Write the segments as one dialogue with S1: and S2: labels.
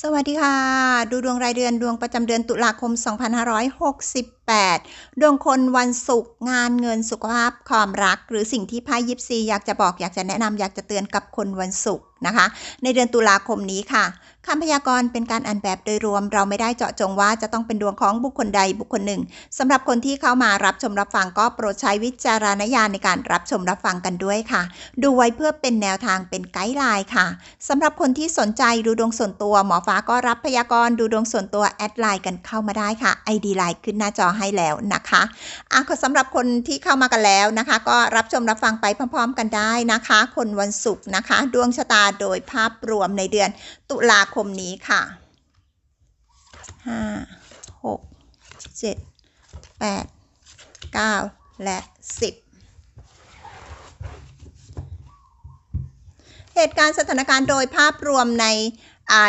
S1: สวัสดีค่ะ ดูดวงรายเดือนดวงประจำเดือนตุลาคม 28ดวงคนวันศุกร์งานเงินสุขภาพความรัก หรือสิ่งที่ไพ่ยิปซีอยากจะบอกอยากจะแนะนำอยากจะเตือนกับคนวันศุกร์นะคะ ในเดือนตุลาคมนี้ค่ะคำพยากรณ์เป็นการอ่านแบบโดยรวม เราไม่ได้เจาะจงว่าจะต้องเป็นดวงของบุคคลใดบุคคลหนึ่งสำหรับคนที่เข้ามารับชมรับฟังก็โปรดใช้วิจารณญาณในการรับชมรับฟังกันด้วยค่ะ ดูไว้เพื่อเป็นแนวทางเป็นไกด์ไลน์ค่ะสำหรับคนที่สนใจดูดวงส่วนตัว หมอฟ้าก็รับพยากรณ์ดูดวงส่วนตัวแอดไลน์กันเข้ามาได้ค่ะ ID ไลน์ขึ้นหน้าจอให้แล้วนะคะอะสำหรับคนที่เข้ามากันแล้วนะคะ ก็รับชมรับฟังไปพร้อม ๆ กันได้นะคะ คนวันศุกร์นะคะ ดวงชะตาโดยภาพรวมในเดือนตุลาคมนี้ค่ะห้าหกเจ็ดแปดเก้าและสิบเหตุการณ์สถานการณ์โดยภาพรวมใน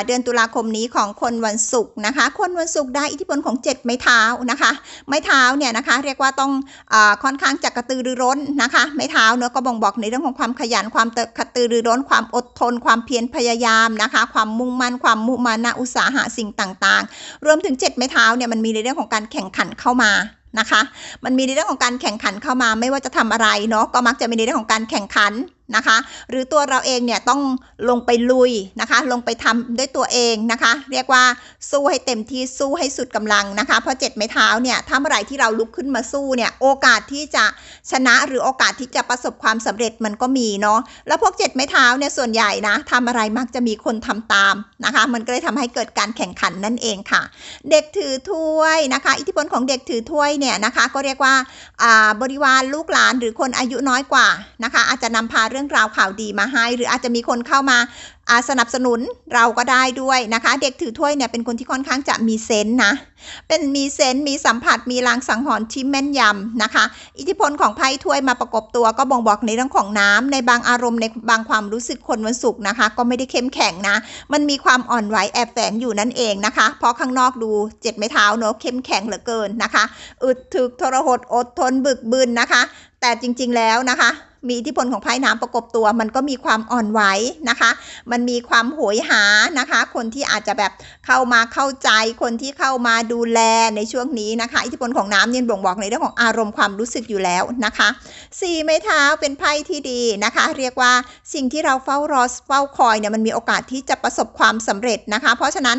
S1: เดือนตุลาคมนี้ของคนวันศุกร์นะคะ คนวันศุกร์ได้อิทธิพลของ 7 ไม้เท้านะคะ ไม้เท้าเนี่ยนะคะเรียกว่าต้องอค่อนข้างจะกระตือรือร้นนะคะ ไม้เท้าเนื้อก็บ่งบอกในเรื่องของความขยันความกระตือรือร้น ความอดทน ความเพียรพยายามนะคะ ความมุ่งมั่นความมุมานะอุตสาหะสิ่งต่างๆ รวมถึง 7 ไม้เท้าเนี่ยมันมีในเรื่องของการแข่งขันเข้ามานะคะ มันมีในเรื่องของการแข่งขันเข้ามา ไม่ว่าจะทำอะไรเนาะก็มักจะมีในเรื่องของการแข่งขัน นะคะ หรือตัวเราเองเนี่ยต้องลงไปลุยนะคะ ลงไปทำด้วยตัวเองนะคะ เรียกว่าสู้ให้เต็มที่สู้ให้สุดกำลังนะคะ เพราะเจ็ดไม้เท้าเนี่ยถ้าเมื่อไหร่ที่เราลุกขึ้นมาสู้เนี่ยโอกาสที่จะชนะหรือโอกาสที่จะประสบความสำเร็จมันก็มีเนาะแล้วพวกเจ็ดไม้เท้าเนี่ยส่วนใหญ่นะทำอะไรมักจะมีคนทำตามนะคะ มันก็เลยทำให้เกิดการแข่งขันนั่นเองค่ะ เด็กถือถ้วยนะคะ อิทธิพลของเด็กถือถ้วยเนี่ยนะคะ ก็เรียกว่าบริวารลูกหลานหรือคนอายุน้อยกว่านะคะ อาจจะนำพาเรื่องราวข่าวดีมาให้ หรืออาจจะมีคนเข้ามาสนับสนุนเราก็ได้ด้วยนะคะ เด็กถือถ้วยเนี่ยเป็นคนที่ค่อนข้างจะมีเซนต์นะ เป็นมีเซนต์มีสัมผัสมีลางสังหรณ์ที่แม่นยำนะคะ อิทธิพลของไพ่ถ้วยมาประกบตัว ก็บ่งบอกในเรื่องของน้ำในบางอารมณ์ในบางความรู้สึกคนวันศุกร์นะคะ ก็ไม่ได้เข้มแข็งนะ มันมีความอ่อนไหวแอบแฝงอยู่นั่นเองนะคะ เพราะข้างนอกดูเจ็ดไม้เท้าเนอะเข้มแข็งเหลือเกินนะคะ อึดถึกทรหดอดทนบึกบึนนะคะ แต่จริง ๆแล้วนะคะ มีอิทธิพลของไพ่น้ำประกบตัว มันก็มีความอ่อนไหวนะคะ มันมีความโหยหานะคะ คนที่อาจจะแบบเข้ามาเข้าใจ คนที่เข้ามาดูแลในช่วงนี้นะคะ อิทธิพลของน้ำเนี่ยบ่งบอกในเรื่องของอารมณ์ความรู้สึกอยู่แล้วนะคะสี่ไม้เท้าเป็นไพ่ที่ดีนะคะ เรียกว่าสิ่งที่เราเฝ้ารอเฝ้าคอยเนี่ยมันมีโอกาสที่จะประสบความสำเร็จนะคะ เพราะฉะนั้น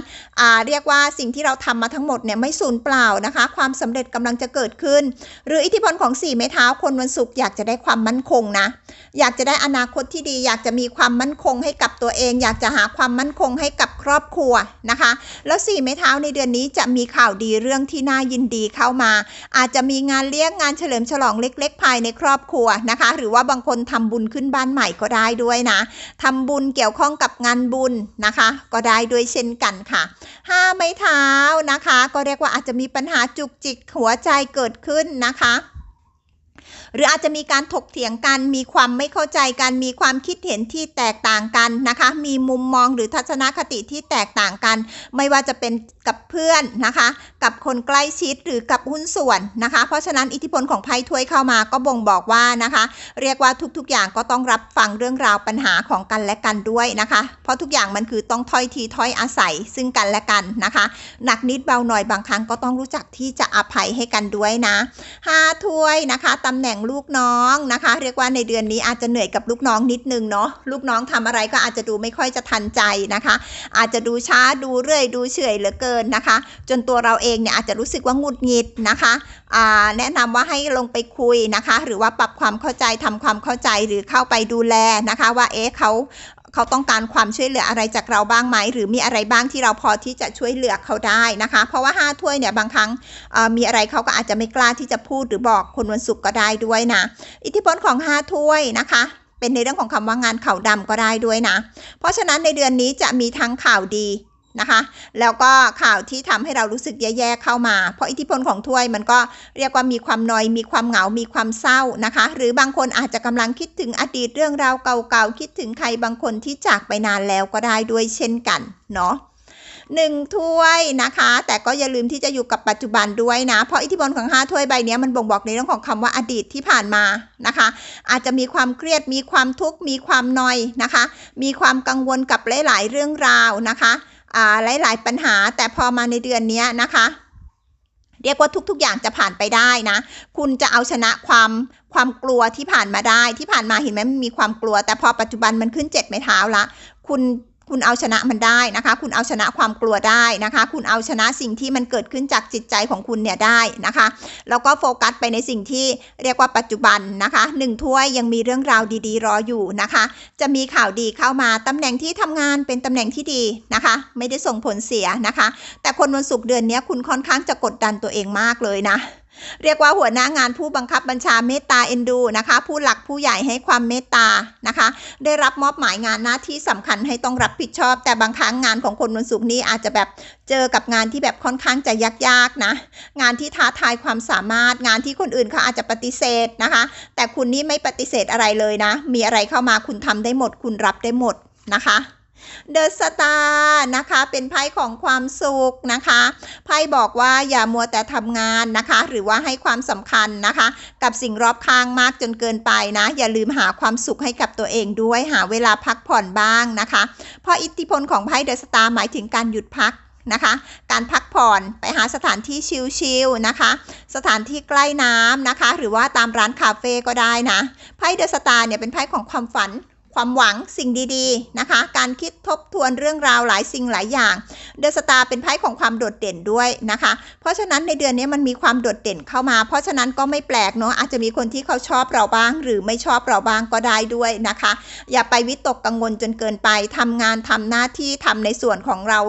S1: เรียกว่าสิ่งที่เราทำมาทั้งหมดเนี่ยไม่สูญเปล่านะคะ ความสำเร็จกำลังจะเกิดขึ้น หรืออิทธิพลของสี่ไม้เท้าคนวันศุกร์อยากจะได้ความมั่นคงนะ อยากจะได้อนาคตที่ดี อยากจะมีความมั่นคงให้กับตัวเอง อยากจะหาความมั่นคงให้กับครอบครัวนะคะ แล้วสี่ไม้เท้าในเดือนนี้จะมีข่าวดีเรื่องที่น่ายินดีเข้ามา อาจจะมีงานเลี้ยงงานเฉลิมฉลองเล็ก ๆ ภายในครอบครัวนะคะ หรือว่าบางคนทำบุญขึ้นบ้านใหม่ก็ได้ด้วยนะทำบุญเกี่ยวข้องกับงานบุญนะคะ ก็ได้ด้วยเช่นกันค่ะห้าไม้เท้านะคะ ก็เรียกว่าอาจจะมีปัญหาจุกจิกหัวใจเกิดขึ้นนะคะ หรืออาจจะมีการถกเถียงกัน มีความไม่เข้าใจกัน มีความคิดเห็นที่แตกต่างกันนะคะ มีมุมมองหรือทัศนคติที่แตกต่างกัน ไม่ว่าจะเป็นกับเพื่อนนะคะ กับคนใกล้ชิดหรือกับหุ้นส่วนนะคะ เพราะฉะนั้นอิทธิพลของไพ่ถ้วยเข้ามาก็บ่งบอกว่านะคะ เรียกว่าทุกๆอย่างก็ต้องรับฟังเรื่องราวปัญหาของกันและกันด้วยนะคะ เพราะทุกอย่างมันคือต้องถ้อยทีถ้อยอาศัยซึ่งกันและกันนะคะ หนักนิดเบาหน่อยบางครั้งก็ต้องรู้จักที่จะอภัยให้กันด้วยนะห้าถ้วยนะคะตำแหน่งลูกน้องนะคะ เรียกว่าในเดือนนี้อาจจะเหนื่อยกับลูกน้องนิดนึงเนาะลูกน้องทำอะไรก็อาจจะดูไม่ค่อยจะทันใจนะคะ อาจจะดูช้าดูเรื่อยดูเฉยเหลือเกินนะคะ จนตัวเราเองเนี่ยอาจจะรู้สึกว่าหงุดหงิดนะคะแนะนำว่าให้ลงไปคุยนะคะ หรือว่าปรับความเข้าใจทำความเข้าใจหรือเข้าไปดูแลนะคะ ว่าเอ๊ะเขา เขาต้องการความช่วยเหลืออะไรจากเราบ้างไหมหรือมีอะไรบ้างที่เราพอที่จะช่วยเหลือเขาได้นะคะ เพราะว่าห้าถ้วยเนี่ยบางครั้งมีอะไรเขาก็อาจจะไม่กล้าที่จะพูดหรือบอกคนวันศุกร์ก็ได้ด้วยนะ อิทธิพลของห้าถ้วยนะคะเป็นในเรื่องของคำว่างานข่าวดำก็ได้ด้วยนะ เพราะฉะนั้นในเดือนนี้จะมีทั้งข่าวดี นะคะ แล้วก็ข่าวที่ทำให้เรารู้สึกแย่ๆเข้ามา เพราะอิทธิพลของถ้วยมันก็เรียกว่ามีความนอย มีความเหงา มีความเศร้านะคะ หรือบางคนอาจจะกำลังคิดถึงอดีตเรื่องราวเก่าๆ คิดถึงใครบางคนที่จากไปนานแล้วก็ได้ด้วยเช่นกันเนาะหนึ่งถ้วยนะคะ แต่ก็อย่าลืมที่จะอยู่กับปัจจุบันด้วยนะ เพราะอิทธิพลของห้าถ้วยใบนี้มันบ่งบอกในเรื่องของคำว่าอดีตที่ผ่านมานะคะ อาจจะมีความเครียดมีความทุกข์มีความนอยนะคะ มีความกังวลกับหลาย ๆ เรื่องราวนะคะ หลาย ๆ ปัญหา แต่พอมาในเดือนนี้นะคะ เรียกว่าทุก ๆ อย่างจะผ่านไปได้นะ คุณจะเอาชนะความความกลัวที่ผ่านมาได้ ที่ผ่านมาเห็นไหมมันมีความกลัว แต่พอปัจจุบันมันขึ้นเจ็ดไม้เท้าละ คุณ คุณเอาชนะมันได้นะคะ คุณเอาชนะความกลัวได้นะคะ คุณเอาชนะสิ่งที่มันเกิดขึ้นจากจิตใจของคุณเนี่ยได้นะคะ แล้วก็โฟกัสไปในสิ่งที่เรียกว่าปัจจุบันนะคะหนึ่งถ้วยยังมีเรื่องราวดีๆ รออยู่นะคะ จะมีข่าวดีเข้ามาตำแหน่งที่ทำงานเป็นตำแหน่งที่ดีนะคะ ไม่ได้ส่งผลเสียนะคะ แต่คนวันศุกร์เดือนนี้คุณค่อนข้างจะกดดันตัวเองมากเลยนะ เรียกว่าหัวหน้างานผู้บังคับบัญชาเมตตาเอ็นดูนะคะ ผู้หลักผู้ใหญ่ให้ความเมตตานะคะ ได้รับมอบหมายงานหน้าที่สำคัญให้ต้องรับผิดชอบ แต่บางครั้งงานของคนวันศุกร์นี้อาจจะแบบเจอกับงานที่แบบค่อนข้างจะยากๆนะ งานที่ท้าทายความสามารถ งานที่คนอื่นเขาอาจจะปฏิเสธนะคะ แต่คุณนี่ไม่ปฏิเสธอะไรเลยนะ มีอะไรเข้ามาคุณทำได้หมด คุณรับได้หมดนะคะ เดอะสตาร์นะคะเป็นไพ่ของความสุขนะคะไพ่บอกว่าอย่ามัวแต่ทำงานนะคะ หรือว่าให้ความสำคัญนะคะ กับสิ่งรอบข้างมากจนเกินไปนะ อย่าลืมหาความสุขให้กับตัวเองด้วยหาเวลาพักผ่อนบ้างนะคะ เพราะอิทธิพลของไพ่เดอะสตาร์หมายถึงการหยุดพักนะคะการพักผ่อนไปหาสถานที่ชิลๆนะคะ สถานที่ใกล้น้ำนะคะ หรือว่าตามร้านคาเฟ่ก็ได้นะไพ่เดอะสตาร์เนี่ยเป็นไพ่ของความฝัน ความหวังสิ่งดีๆนะคะ การคิดทบทวนเรื่องราวหลายสิ่งหลายอย่าง เดอะสตาร์เป็นไพ่ของความโดดเด่นด้วยนะคะ เพราะฉะนั้นในเดือนนี้มันมีความโดดเด่นเข้ามา เพราะฉะนั้นก็ไม่แปลกเนาะอาจจะมีคนที่เขาชอบเราบ้าง หรือไม่ชอบเราบ้างก็ได้ด้วยนะคะ อย่าไปวิตกกังวลจนเกินไปทำงานทำหน้าที่ทำในส่วนของเรา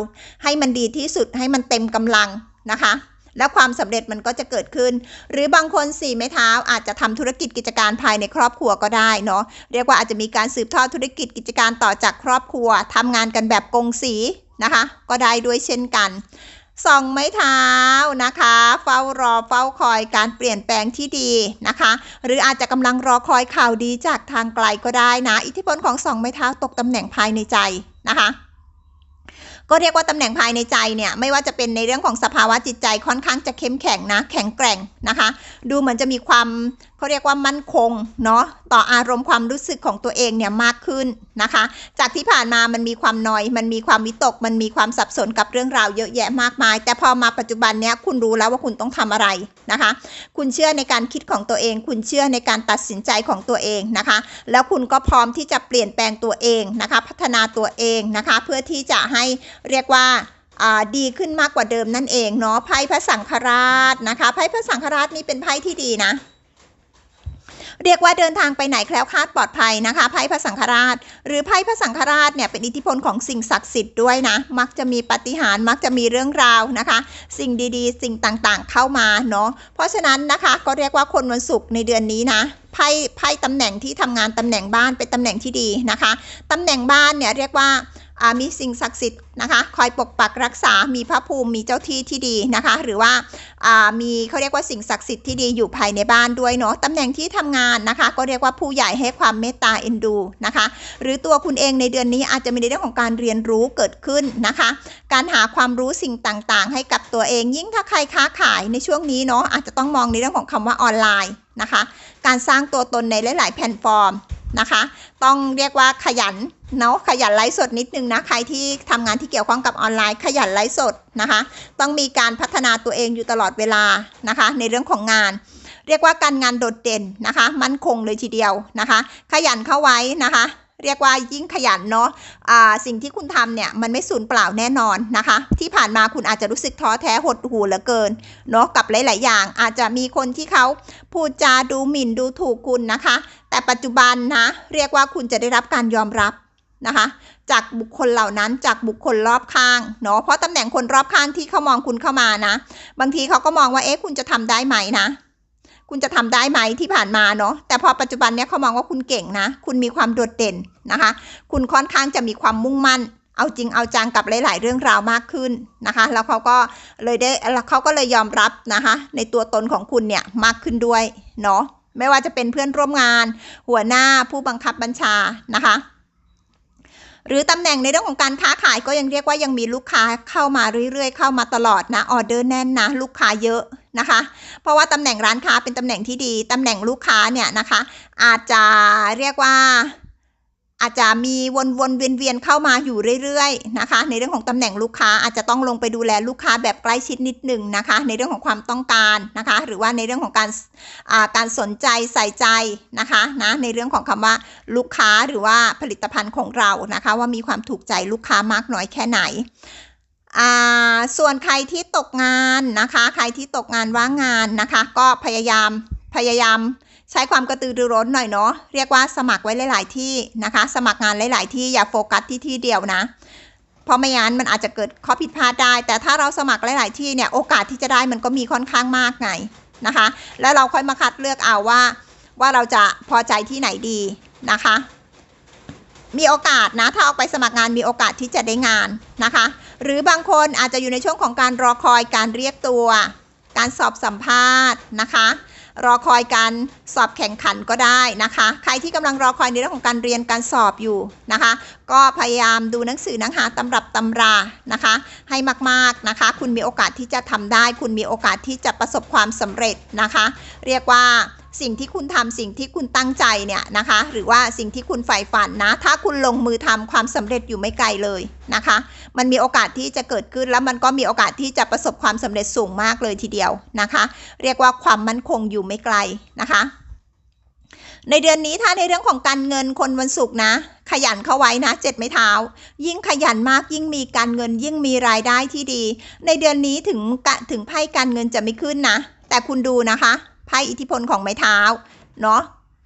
S1: ให้มันดีที่สุดให้มันเต็มกำลังนะคะ แล้วความสำเร็จมันก็จะเกิดขึ้น หรือบางคนสี่ไม้เท้าอาจจะทำธุรกิจกิจการภายในครอบครัวก็ได้เนาะเรียกว่าอาจจะมีการสืบทอดธุรกิจกิจการต่อจากครอบครัวทำงานกันแบบกงสีนะคะ ก็ได้ด้วยเช่นกันสองไม้เท้านะคะ เฝ้ารอเฝ้าคอยการเปลี่ยนแปลงที่ดีนะคะ หรืออาจจะกำลังรอคอยข่าวดีจากทางไกลก็ได้นะ อิทธิพลของสองไม้เท้าตกตำแหน่งภายในใจนะคะ ก็เรียกว่าตำแหน่งภายในใจเนี่ยไม่ว่าจะเป็นในเรื่องของสภาวะจิตใจค่อนข้างจะเข้มแข็งนะแข็งแกร่งนะคะ ดูเหมือนจะมีความ เขาเรียกว่ามั่นคงเนาะต่ออารมณ์ความรู้สึกของตัวเองเนี่ยมากขึ้นนะคะ จากที่ผ่านมามันมีความนอย มันมีความวิตก มันมีความสับสนกับเรื่องราวเยอะแยะมากมาย แต่พอมาปัจจุบันเนี้ยคุณรู้แล้วว่าคุณต้องทำอะไรนะคะ คุณเชื่อในการคิดของตัวเอง คุณเชื่อในการตัดสินใจของตัวเองนะคะ แล้วคุณก็พร้อมที่จะเปลี่ยนแปลงตัวเองนะคะ พัฒนาตัวเองนะคะ เพื่อที่จะให้เรียกว่าอ่าดีขึ้นมากกว่าเดิมนั่นเองเนาะไพ่พระสังฆราชนะคะไพ่พระสังฆราชนี่เป็นไพ่ที่ดีนะ เรียกว่าเดินทางไปไหนแคล้วคลาดปลอดภัยนะคะไพ่พระสังฆราช หรือไพ่พระสังฆราชเนี่ยเป็นอิทธิพลของสิ่งศักดิ์สิทธิ์ด้วยนะ มักจะมีปาฏิหารมักจะมีเรื่องราวนะคะ สิ่งดีๆ สิ่งต่างๆ เข้ามาเนาะเพราะฉะนั้นนะคะก็เรียกว่าคนวันศุกร์ในเดือนนี้นะไพ่ไพ่ตำแหน่งที่ทำงานตำแหน่งบ้านเป็นตำแหน่งที่ดีนะคะตำแหน่งบ้านเนี่ยเรียกว่า มีสิ่งศักดิ์สิทธิ์นะคะ คอยปกปักรักษา มีพระภูมิ มีเจ้าที่ที่ดีนะคะ หรือว่ามีเขาเรียกว่าสิ่งศักดิ์สิทธิ์ที่ดีอยู่ภายในบ้านด้วยเนาะตำแหน่งที่ทำงานนะคะ ก็เรียกว่าผู้ใหญ่ให้ความเมตตาเอ็นดูนะคะ หรือตัวคุณเองในเดือนนี้อาจจะมีในเรื่องของการเรียนรู้เกิดขึ้นนะคะ การหาความรู้สิ่งต่างๆ ให้กับตัวเอง ยิ่งถ้าใครค้าขายในช่วงนี้เนาะอาจจะต้องมองในเรื่องของคำว่าออนไลน์นะคะ การสร้างตัวตนในหลาย ๆ แพลตฟอร์ม นะคะ ต้องเรียกว่าขยันเนาะขยันไลฟ์สดนิดนึงนะ ใครที่ทำงานที่เกี่ยวข้องกับออนไลน์ขยันไลฟ์สดนะคะ ต้องมีการพัฒนาตัวเองอยู่ตลอดเวลานะคะ ในเรื่องของงาน เรียกว่าการงานโดดเด่นนะคะ มั่นคงเลยทีเดียวนะคะ ขยันเข้าไว้นะคะ เรียกว่ายิ่งขยันเนาะอ่าสิ่งที่คุณทำเนี่ยมันไม่สูญเปล่าแน่นอนนะคะ ที่ผ่านมาคุณอาจจะรู้สึกท้อแท้หดหู่เหลือเกินเนาะกับหลาย ๆ อย่าง อาจจะมีคนที่เขาพูดจาดูหมิ่นดูถูกคุณนะคะ แต่ปัจจุบันนะเรียกว่าคุณจะได้รับการยอมรับนะคะจากบุคคลเหล่านั้นจากบุคคลรอบข้างเนาะเพราะตำแหน่งคนรอบข้างที่เขามองคุณเข้ามานะ บางทีเขาก็มองว่าเอ๊ะคุณจะทำได้ไหมนะ คุณจะทำได้ไหมที่ผ่านมาเนาะแต่พอปัจจุบันเนี้ยเขามองว่าคุณเก่งนะ คุณมีความโดดเด่น นะคะ คุณค่อนข้างจะมีความมุ่งมั่น เอาจริงเอาจังกับหลาย ๆ เรื่องราวมากขึ้นนะคะ แล้วเขาก็เลยได้แล้วเขาก็เลยยอมรับนะคะ ในตัวตนของคุณเนี่ยมากขึ้นด้วยเนาะไม่ว่าจะเป็นเพื่อนร่วมงาน หัวหน้าผู้บังคับบัญชานะคะหรือตำแหน่งในเรื่องของการค้าขายก็ยังเรียกว่ายังมีลูกค้าเข้ามาเรื่อยๆ เข้ามาตลอดนะออเดอร์แน่นนะลูกค้าเยอะนะคะ เพราะว่าตำแหน่งร้านค้าเป็นตำแหน่งที่ดีตำแหน่งลูกค้าเนี่ยนะคะ อาจจะเรียกว่า อาจจะมีวนๆเวียนๆเข้ามาอยู่เรื่อยๆนะคะ ในเรื่องของตำแหน่งลูกค้าอาจจะต้องลงไปดูแลลูกค้าแบบใกล้ชิดนิดหนึ่งนะคะ ในเรื่องของความต้องการนะคะ หรือว่าในเรื่องของการอ่าการสนใจใส่ใจนะคะนะในเรื่องของคำว่าลูกค้าหรือว่าผลิตภัณฑ์ของเรานะคะ ว่ามีความถูกใจลูกค้ามากน้อยแค่ไหนอ่าส่วนใครที่ตกงานนะคะ ใครที่ตกงานว่างงานนะคะ ก็พยายามพยายาม ใช้ความกระตือรือร้นหน่อยเนาะเรียกว่าสมัครไว้หลาย ๆ ที่นะคะ สมัครงานหลาย ๆ ที่อย่าโฟกัสที่ที่เดียวนะเพราะไม่งั้นมันอาจจะเกิดข้อผิดพลาดได้ แต่ถ้าเราสมัครหลาย ๆ ที่เนี่ยโอกาสที่จะได้มันก็มีค่อนข้างมากไงนะคะ แล้วเราค่อยมาคัดเลือกเอาว่าว่าเราจะพอใจที่ไหนดีนะคะ มีโอกาสนะถ้าออกไปสมัครงานมีโอกาสที่จะได้งานนะคะ หรือบางคนอาจจะอยู่ในช่วงของการรอคอยการเรียกตัว การสอบสัมภาษณ์นะคะ รอคอยการสอบแข่งขันก็ได้นะคะ ใครที่กำลังรอคอยในเรื่องของการเรียนการสอบอยู่นะคะ ก็พยายามดูหนังสือหนังหาตำรับตำรานะคะ ให้มากๆนะคะ คุณมีโอกาสที่จะทำได้ คุณมีโอกาสที่จะประสบความสำเร็จนะคะ เรียกว่า สิ่งที่คุณทำสิ่งที่คุณตั้งใจเนี่ยนะคะ หรือว่าสิ่งที่คุณใฝ่ฝันนะ ถ้าคุณลงมือทำความสำเร็จอยู่ไม่ไกลเลยนะคะ มันมีโอกาสที่จะเกิดขึ้นแล้วมันก็มีโอกาสที่จะประสบความสำเร็จสูงมากเลยทีเดียวนะคะ เรียกว่าความมั่นคงอยู่ไม่ไกลนะคะในเดือนนี้ถ้าในเรื่องของการเงินคนวันศุกร์นะ ขยันเข้าไว้นะเจ็ดไม้เท้า ยิ่งขยันมากยิ่งมีการเงินยิ่งมีรายได้ที่ดี ในเดือนนี้ถึงถึงไพ่การเงินจะไม่ขึ้นนะ แต่คุณดูนะคะ ไพ่อิทธิพลของไม้เท้าเนาะ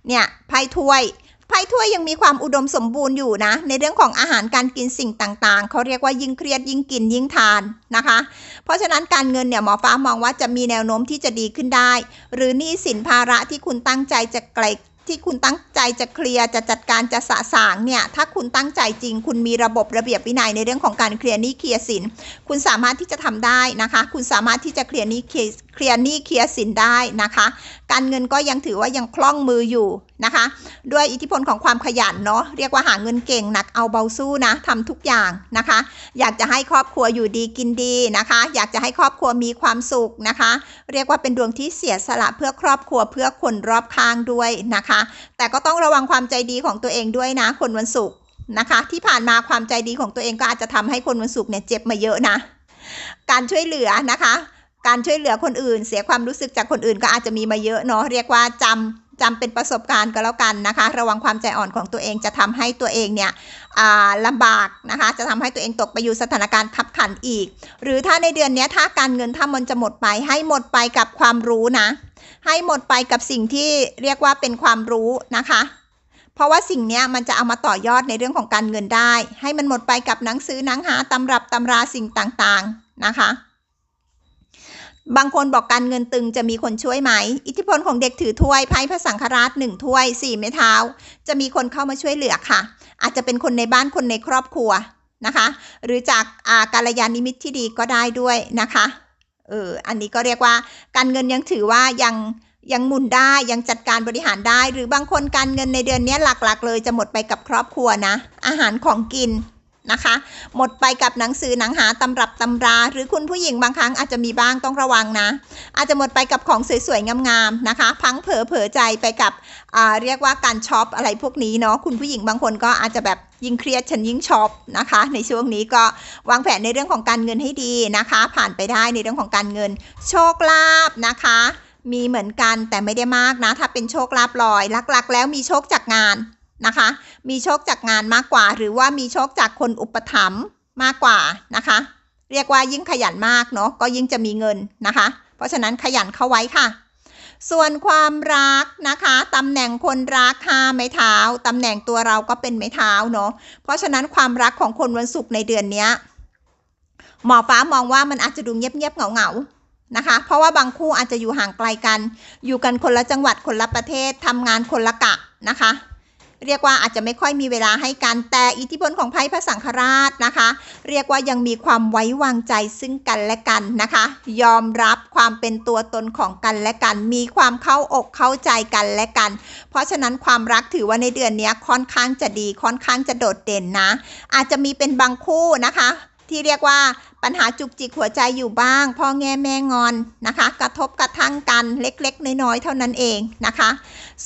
S1: เนี่ยไพ่ถ้วยไพ่ถ้วยยังมีความอุดมสมบูรณ์อยู่นะ ในเรื่องของอาหารการกินสิ่งต่างๆ เขาเรียกว่ายิ่งเครียดยิ่งกินยิ่งทานนะคะ เพราะฉะนั้นการเงินเนี่ยหมอฟ้ามองว่าจะมีแนวโน้มที่จะดีขึ้นได้ หรือหนี้สินภาระที่คุณตั้งใจจะไกลที่คุณตั้งใจจะเคลียร์จะจัดการจะสะสางเนี่ยถ้าคุณตั้งใจจริง คุณมีระบบระเบียบวินัยในเรื่องของการเคลียร์หนี้เคลียร์สิน คุณสามารถที่จะทำได้นะคะ คุณสามารถที่จะเคลียร์หนี้ เคลียร์หนี้เคลียร์สินได้นะคะ การเงินก็ยังถือว่ายังคล่องมืออยู่นะคะ ด้วยอิทธิพลของความขยันเนาะเรียกว่าหาเงินเก่งหนักเอาเบาสู้นะทำทุกอย่างนะคะ อยากจะให้ครอบครัวอยู่ดีกินดีนะคะ อยากจะให้ครอบครัวมีความสุขนะคะ เรียกว่าเป็นดวงที่เสียสละเพื่อครอบครัวเพื่อคนรอบข้างด้วยนะคะ แต่ก็ต้องระวังความใจดีของตัวเองด้วยนะ คนวันศุกร์นะคะ ที่ผ่านมาความใจดีของตัวเองก็อาจจะทำให้คนวันศุกร์เนี่ยเจ็บมาเยอะนะการช่วยเหลือนะคะ การช่วยเหลือคนอื่น เสียความรู้สึกจากคนอื่นก็อาจจะมีมาเยอะเนาะเรียกว่าจำจำเป็นประสบการณ์ก็แล้วกันนะคะ ระวังความใจอ่อนของตัวเองจะทำให้ตัวเองเนี่ยลำบากนะคะ จะทำให้ตัวเองตกไปอยู่สถานการณ์ขับขันอีก หรือถ้าในเดือนนี้ถ้าการเงินถ้ามันจะหมดไป ให้หมดไปกับความรู้นะ ให้หมดไปกับสิ่งที่เรียกว่าเป็นความรู้นะคะเพราะว่าสิ่งนี้มันจะเอามาต่อยอดในเรื่องของการเงินได้ ให้มันหมดไปกับหนังสือหนังหาตำรับตำราสิ่งต่างๆนะคะ บางคนบอกการเงินตึงจะมีคนช่วยไหม อิทธิพลของเด็กถือถ้วยไพ่พระสังฆราชหนึ่งถ้วยสี่ไม้เท้า จะมีคนเข้ามาช่วยเหลือค่ะ อาจจะเป็นคนในบ้านคนในครอบครัวนะคะ หรือจากอาการยานิมิตที่ดีก็ได้ด้วยนะคะ เออ อันนี้ก็เรียกว่าการเงินยังถือว่ายังยังหมุนได้ยังจัดการบริหารได้ หรือบางคนการเงินในเดือนนี้หลักๆ เลยจะหมดไปกับครอบครัวนะ อาหารของกิน นะคะ หมดไปกับหนังสือหนังหาตำรับตำรา หรือคุณผู้หญิงบางครั้งอาจจะมีบ้างต้องระวังนะ อาจจะหมดไปกับของสวยๆงามๆนะคะ พังเผลอเผลอใจไปกับเรียกว่าการช็อปอะไรพวกนี้เนาะคุณผู้หญิงบางคนก็อาจจะแบบยิ่งเครียดฉันยิ่งช็อปนะคะ ในช่วงนี้ก็วางแผนในเรื่องของการเงินให้ดีนะคะ ผ่านไปได้ในเรื่องของการเงิน โชคลาภนะคะมีเหมือนกันแต่ไม่ได้มากนะ ถ้าเป็นโชคลาภลอยหลักๆ แล้วมีโชคจากงาน นะคะ มีโชคจากงานมากกว่า หรือว่ามีโชคจากคนอุปถัมภ์มากกว่านะคะ เรียกว่ายิ่งขยันมากเนาะก็ยิ่งจะมีเงินนะคะ เพราะฉะนั้นขยันเข้าไว้ค่ะส่วนความรักนะคะตำแหน่งคนรักห้าไม้เท้าตำแหน่งตัวเราก็เป็นไม้เท้าเนาะเพราะฉะนั้นความรักของคนวันศุกร์ในเดือนนี้หมอฟ้ามองว่ามันอาจจะดูเงียบๆเหงาๆนะคะ เพราะว่าบางคู่อาจจะอยู่ห่างไกลกัน อยู่กันคนละจังหวัดคนละประเทศทำงานคนละกะนะคะ เรียกว่าอาจจะไม่ค่อยมีเวลาให้กันแต่อิทธิพลของไพ่พระสังฆราชนะคะ เรียกว่ายังมีความไว้วางใจซึ่งกันและกันนะคะ ยอมรับความเป็นตัวตนของกันและกัน มีความเข้าอกเข้าใจกันและกัน เพราะฉะนั้นความรักถือว่าในเดือนนี้ค่อนข้างจะดีค่อนข้างจะโดดเด่นนะ อาจจะมีเป็นบางคู่นะคะที่เรียกว่า ปัญหาจุกจิกหัวใจอยู่บ้างพ่อแง่แม่งอนนะคะ กระทบกระทั่งกันเล็กๆ น้อยๆ เท่านั้นเองนะคะ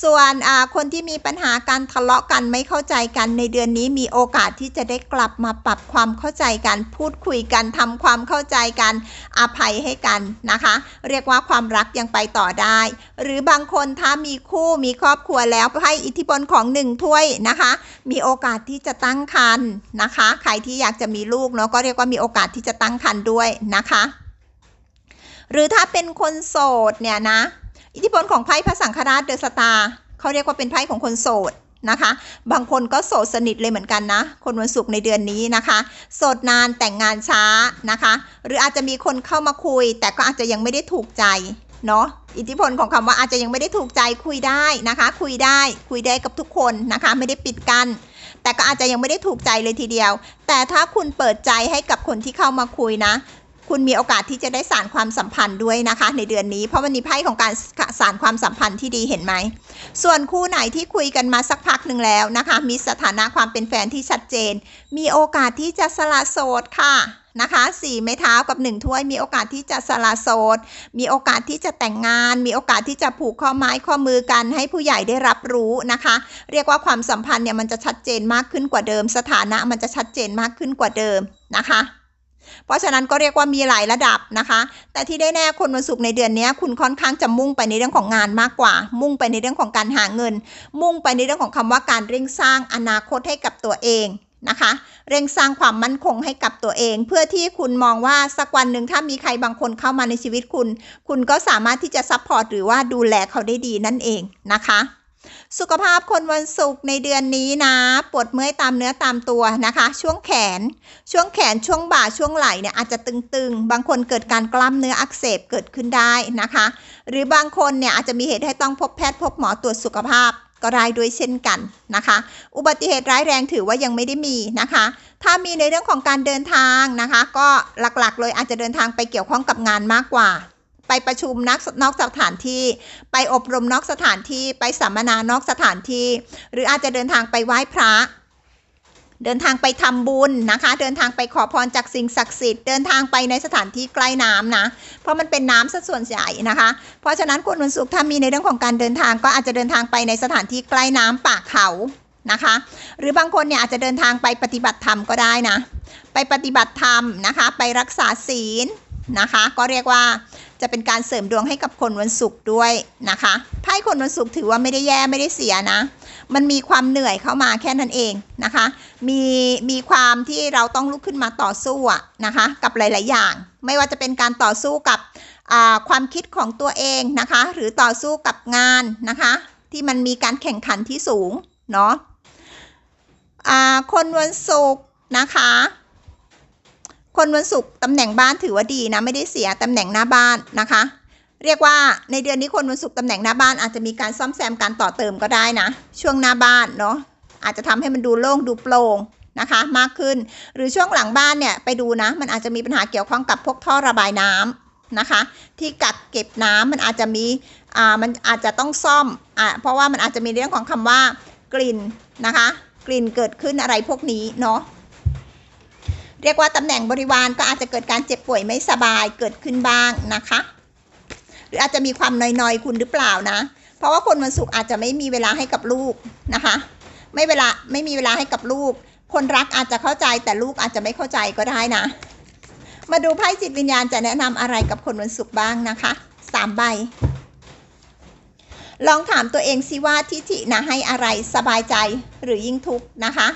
S1: ส่วนคนที่มีปัญหาการทะเลาะกันไม่เข้าใจกันในเดือนนี้มีโอกาสที่จะได้กลับมาปรับความเข้าใจกัน พูดคุยกันทำความเข้าใจกันอภัยให้กันนะคะ เรียกว่าความรักยังไปต่อได้ หรือบางคนถ้ามีคู่มีครอบครัวแล้วให้อิทธิพลของหนึ่งถ้วยนะคะ มีโอกาสที่จะตั้งครรภ์นะคะ ใครที่อยากจะมีลูกเนาะก็เรียกว่ามีโอกาสที่จะตั้งครรภ์ด้วยนะคะ หรือถ้าเป็นคนโสดเนี่ยนะ อิทธิพลของไพ่พระสังฆราชเดอะสตาร์เขาเรียกว่าเป็นไพ่ของคนโสดนะคะ บางคนก็โสดสนิทเลยเหมือนกันนะ คนวันศุกร์ในเดือนนี้นะคะ โสดนานแต่งงานช้านะคะ หรืออาจจะมีคนเข้ามาคุย แต่ก็อาจจะยังไม่ได้ถูกใจเนาะอิทธิพลของคำว่าอาจจะยังไม่ได้ถูกใจคุยได้นะคะ คุยได้คุยได้กับทุกคนนะคะ ไม่ได้ปิดกัน้น แต่ก็อาจจะยังไม่ได้ถูกใจเลยทีเดียว แต่ถ้าคุณเปิดใจให้กับคนที่เข้ามาคุยนะคุณมีโอกาสที่จะได้สารความสัมพันธ์ด้วยนะคะ ในเดือนนี้เพราะมันมีไพ่ของการสารความสัมพันธ์ที่ดีเห็นไหม ส่วนคู่ไหนที่คุยกันมาสักพักหนึ่งแล้วนะคะ มีสถานะความเป็นแฟนที่ชัดเจน มีโอกาสที่จะสละโสดค่ะ นะคะสี่ไม้เท้ากับหนึ่งถ้วย มีโอกาสที่จะสละโสด มีโอกาสที่จะแต่งงาน มีโอกาสที่จะผูกข้อไม้ข้อมือกัน ให้ผู้ใหญ่ได้รับรู้นะคะ เรียกว่าความสัมพันธ์เนี่ยมันจะชัดเจนมากขึ้นกว่าเดิม สถานะมันจะชัดเจนมากขึ้นกว่าเดิมนะคะเพราะฉะนั้นก็เรียกว่ามีหลายระดับนะคะ แต่ที่ได้แน่คนวันศุกร์ในเดือนนี้คุณค่อนข้างจะมุ่งไปในเรื่องของงานมากกว่า มุ่งไปในเรื่องของการหาเงิน มุ่งไปในเรื่องของคำว่าการเร่งสร้างอนาคตให้กับตัวเอง นะคะ เร่งสร้างความมั่นคงให้กับตัวเอง เพื่อที่คุณมองว่าสักวันหนึ่งถ้ามีใครบางคนเข้ามาในชีวิตคุณ คุณก็สามารถที่จะซัพพอร์ตหรือว่าดูแลเขาได้ดีนั่นเองนะคะสุขภาพคนวันศุกร์ในเดือนนี้นะ ปวดเมื่อยตามเนื้อตามตัวนะคะ ช่วงแขน ช่วงแขนช่วงบ่าช่วงไหล่เนี่ยอาจจะตึงๆ บางคนเกิดการกล้ามเนื้ออักเสบเกิดขึ้นได้นะคะ หรือบางคนเนี่ยอาจจะมีเหตุให้ต้องพบแพทย์พบหมอตรวจสุขภาพ ก็ได้ด้วยเช่นกันนะคะ อุบัติเหตุร้ายแรงถือว่ายังไม่ได้มีนะคะ ถ้ามีในเรื่องของการเดินทางนะคะ ก็หลักๆ เลยอาจจะเดินทางไปเกี่ยวข้องกับงานมากกว่า ไปประชุมนักนอกสถานที่ ไปอบรมนอกสถานที่ ไปสัมมนานอกสถานที่ หรืออาจจะเดินทางไปไหว้พระ เดินทางไปทำบุญนะคะ เดินทางไปขอพรจากสิ่งศักดิ์สิทธิ์เดินทางไปในสถานที่ใกล้น้ำนะ เพราะมันเป็นน้ำสัดส่วนใหญ่นะคะ เพราะฉะนั้นคนวันศุกร์ถ้ามีในเรื่องของการเดินทางก็อาจจะเดินทางไปในสถานที่ใกล้น้ำป่าเขานะคะ หรือบางคนเนี่ยอาจจะเดินทางไปปฏิบัติธรรมก็ได้นะ ไปปฏิบัติธรรมนะคะ ไปรักษาศีลนะคะ ก็เรียกว่าจะเป็นการเสริมดวงให้กับคนวันศุกร์ด้วยนะคะไพ่คนวันศุกร์ถือว่าไม่ได้แย่ไม่ได้เสียนะ มันมีความเหนื่อยเข้ามาแค่นั้นเองนะคะ มีมีความที่เราต้องลุกขึ้นมาต่อสู้อะนะคะกับหลาย ๆ อย่าง ไม่ว่าจะเป็นการต่อสู้กับความคิดของตัวเองนะคะ หรือต่อสู้กับงานนะคะ ที่มันมีการแข่งขันที่สูงเนาะคนวันศุกร์นะคะ คนวันศุกร์ตำแหน่งบ้านถือว่าดีนะไม่ได้เสียตำแหน่งหน้าบ้านนะคะ เรียกว่าในเดือนนี้คนวันศุกร์ตำแหน่งหน้าบ้านอาจจะมีการซ่อมแซมการต่อเติมก็ได้นะ ช่วงหน้าบ้านเนาะอาจจะทำให้มันดูโล่งดูโปร่งนะคะมากขึ้น หรือช่วงหลังบ้านเนี่ยไปดูนะ มันอาจจะมีปัญหาเกี่ยวข้องกับพวกท่อระบายน้ำนะคะ ที่กักเก็บน้ำมันอาจจะมีอ่ามันอาจจะต้องซ่อมอ่าเพราะว่ามันอาจจะมีเรื่องของคำว่ากลิ่นนะคะ กลิ่นเกิดขึ้นอะไรพวกนี้เนาะเรียกว่าตำแหน่งบริวารก็อาจจะเกิดการเจ็บป่วยไม่สบายเกิดขึ้นบ้างนะคะ หรืออาจจะมีความน้อยๆคุณหรือเปล่านะ เพราะว่าคนวันศุกร์อาจจะไม่มีเวลาให้กับลูกนะคะ ไม่เวลาไม่มีเวลาให้กับลูก คนรักอาจจะเข้าใจแต่ลูกอาจจะไม่เข้าใจก็ได้นะ มาดูไพ่จิตวิญญาณจะแนะนำอะไรกับคนวันศุกร์บ้างนะคะสามใบ ลองถามตัวเองสิว่าทิฐินะให้อะไรสบายใจหรือยิ่งทุกข์นะคะ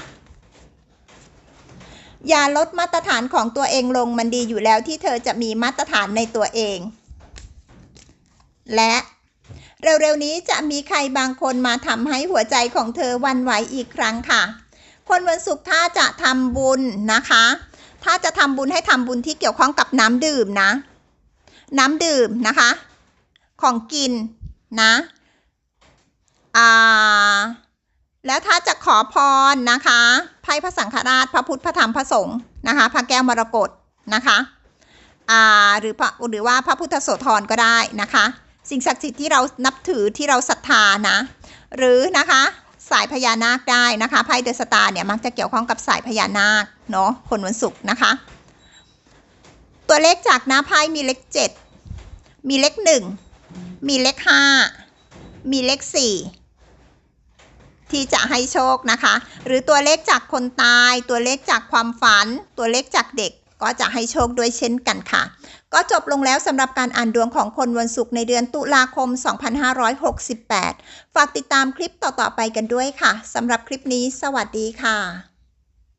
S1: อย่าลดมาตรฐานของตัวเองลงมันดีอยู่แล้วที่เธอจะมีมาตรฐานในตัวเอง และเร็วๆนี้จะมีใครบางคนมาทำให้หัวใจของเธอวันไหวอีกครั้งค่ะ คนวันศุกร์ถ้าจะทำบุญนะคะ ถ้าจะทำบุญให้ทำบุญที่เกี่ยวข้องกับน้ำดื่มนะ น้ำดื่มนะคะ ของกินนะอ่าแล้วถ้าจะขอพรนะคะไพ่พระสังฆราชพระพุทธพระธรรมพระสงฆ์นะคะพระแก้วมรกตนะคะอ่าหรือพระหรือว่าพระพุทธโสธรก็ได้นะคะ สิ่งศักดิ์สิทธิ์ที่เรานับถือที่เราศรัทธานะ หรือนะคะสายพญานาคได้นะคะไพ่เดอะสตาร์เนี่ยมักจะเกี่ยวข้องกับสายพญานาคเนาะคนวันศุกร์นะคะ ตัวเลขจากหน้าไพ่มีเลขเจ็ดมีเลขหนึ่งมีเลขห้ามีเลขสี่ที่จะให้โชคนะคะ หรือตัวเลขจากคนตาย ตัวเลขจากความฝัน ตัวเลขจากเด็กก็จะให้โชคด้วยเช่นกันค่ะ ก็จบลงแล้วสำหรับการอ่านดวงของคนวันศุกร์ในเดือนตุลาคม 2568 ฝากติดตามคลิปต่อๆไปกันด้วยค่ะสำหรับคลิปนี้ สวัสดีค่ะ